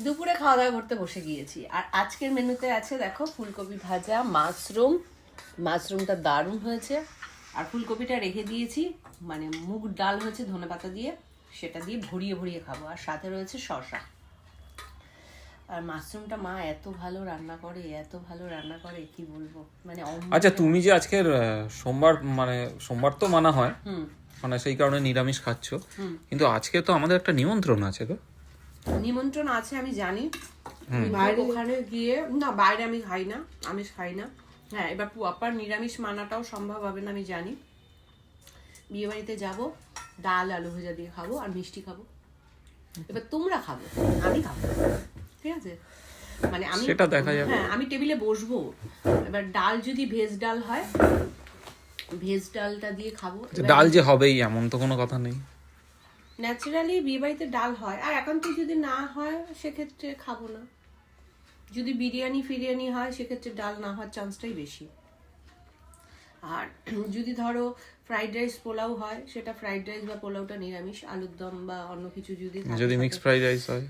দুপুরে খাওয়া দাওয়া করতে বসে গিয়েছি। আর আজকের মেনুতে আছে দেখো ফুলকপি ভাজা মাশরুম। মাশরুমটা দারুণ হয়েছে। আর ফুলকপিটা রেখে দিয়েছি মানে মুগ ডাল হয়েছে ধনে পাতা দিয়ে সেটা দিয়ে ভরিয়ে ভরিয়ে খাব। আর সাথে রয়েছে শসা। আর মাশরুমটা মা এত ভালো রান্না করে এত ভালো রান্না করে কি বলব? মানে আচ্ছা তুমি যে আজকের সোমবার মানে সোমবার তো মানা হয়। হুম। মানে সেই কারণে নিরামিষ খাচ্ছ। কিন্তু আজকে তো আমাদের একটা নিমন্ত্রণ আছে গো। নিমন্ত্রণ আছে আমি জানি। বাইরে ওখানে গিয়ে না বাইরে আমি খাই না আমিষ খাই না। হ্যাঁ এবার প্রপার নিরামিষ মানাটাও সম্ভব হবে না আমি জানি। বিয়ে বাড়িতে যাব ডাল আলু ভাজা দিয়ে খাব আর মিষ্টি খাব। এবার তোমরা খাব আমি খাব। ঠিক আছে? মানে আমি সেটা দেখা যাবে। হ্যাঁ আমি টেবিলে বসবো। এবার ডাল যদি ভেজ ডাল হয় ভেজ ডালটা দিয়ে খাব। যে ডাল যে হবেই এমন তো কোনো কথা নেই। ন্যাচারালি বিয়ে বাড়িতে ডাল হয়। আর এখন একান্ত যদি না হয় সেক্ষেত্রে খাব না। যদি বিরিয়ানি ফিরিয়ানি হয় সেক্ষেত্রে ডাল না হওয়ার চান্সটাই বেশি। আর যদি ধরো ফ্রাইড রাইস পোলাও হয় সেটা ফ্রাইড রাইস বা পোলাওটা নিরামিষ আলুর দম বা অন্য কিছু যদি যদি মিক্স ফ্রাইড রাইস হয়।